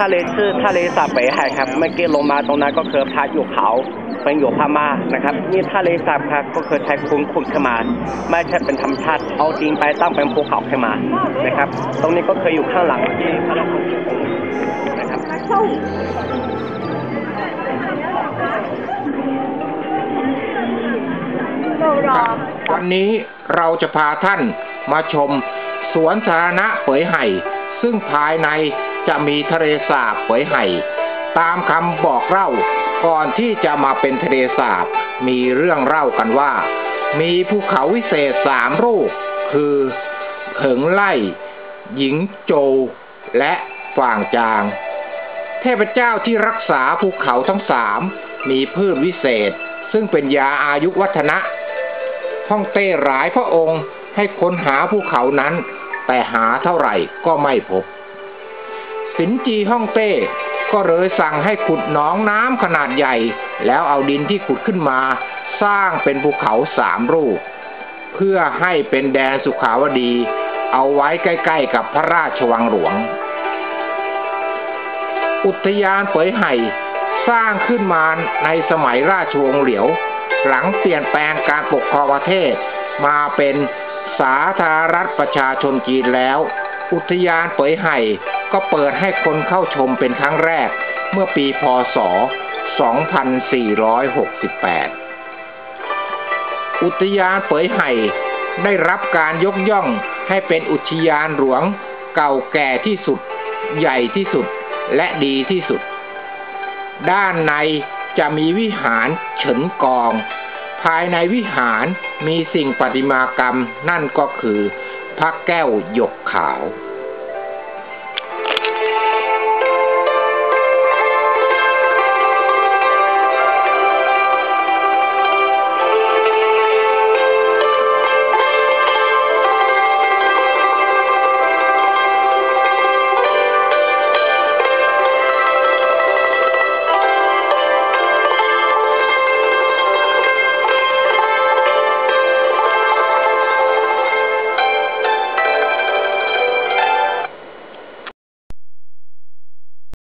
ทะเลชื่อทะเลสาบเป๋ไห่ครับ เมื่อกี้ลงมาตรงนั้นก็คือพระอยู่เขาเป็นอยู่พม่านะครับ นี่ทะเลสาบครับก็คือใช้คุ้นขุดขึ้นมา ไม่ใช่เป็นธรรมชาติ เอาดินไปตั้งเป็นภูเขาขึ้นมา นะครับ ตรงนี้ก็เคยอยู่ข้างหลังที่พระราชวังนะครับวันนี้เราจะพาท่านมาชมสวนสาธารณะเปยไห่ ซึ่งภายใน จะมีทะเลสาบเปยไห่ ตามคำบอกเล่าก่อนที่จะมาเป็นทะเลสาบ มีเรื่องเล่ากันว่า มีภูเขาวิเศษสามลูก คือเหิงไล่ หญิงโจวและฝางจาง เทพเจ้าที่รักษาภูเขาทั้งสาม มีพืชวิเศษ ซึ่งเป็นยาอายุวัฒนะฮ่องเต้หลายพระองค์ให้ค้นหาภูเขานั้น แต่หาเท่าไหร่ก็ไม่พบ สินจีฮ่องเต้ ก็เลยสั่งให้ขุดหนองน้ำขนาดใหญ่ แล้วเอาดินที่ขุดขึ้นมา สร้างเป็นภูเขาสามลูก เพื่อให้เป็นแดนสุขาวดี เอาไว้ใกล้ ๆ กับพระราชวังหลวง อุทยานเปยไห่สร้างขึ้นมาในสมัยราชวงศ์เหลียว หลังเปลี่ยนแปลงการปกครองประเทศ มาเป็นสาธารณรัฐประชาชนจีนแล้ว อุทยานเปยไห่ ก็เปิดให้คนเข้าชมเป็นครั้งแรก เมื่อปีพศ 2468 อุทยานเปยไห่ได้รับการยกย่องให้เป็นอุทยานหลวงเก่าแก่ที่สุด ใหญ่ที่สุดและดีที่สุด ด้านในจะมีวิหารเฉินกอง ภายในวิหารมีสิ่งประติมากรรมนั่นก็คือพระแก้วหยกขาว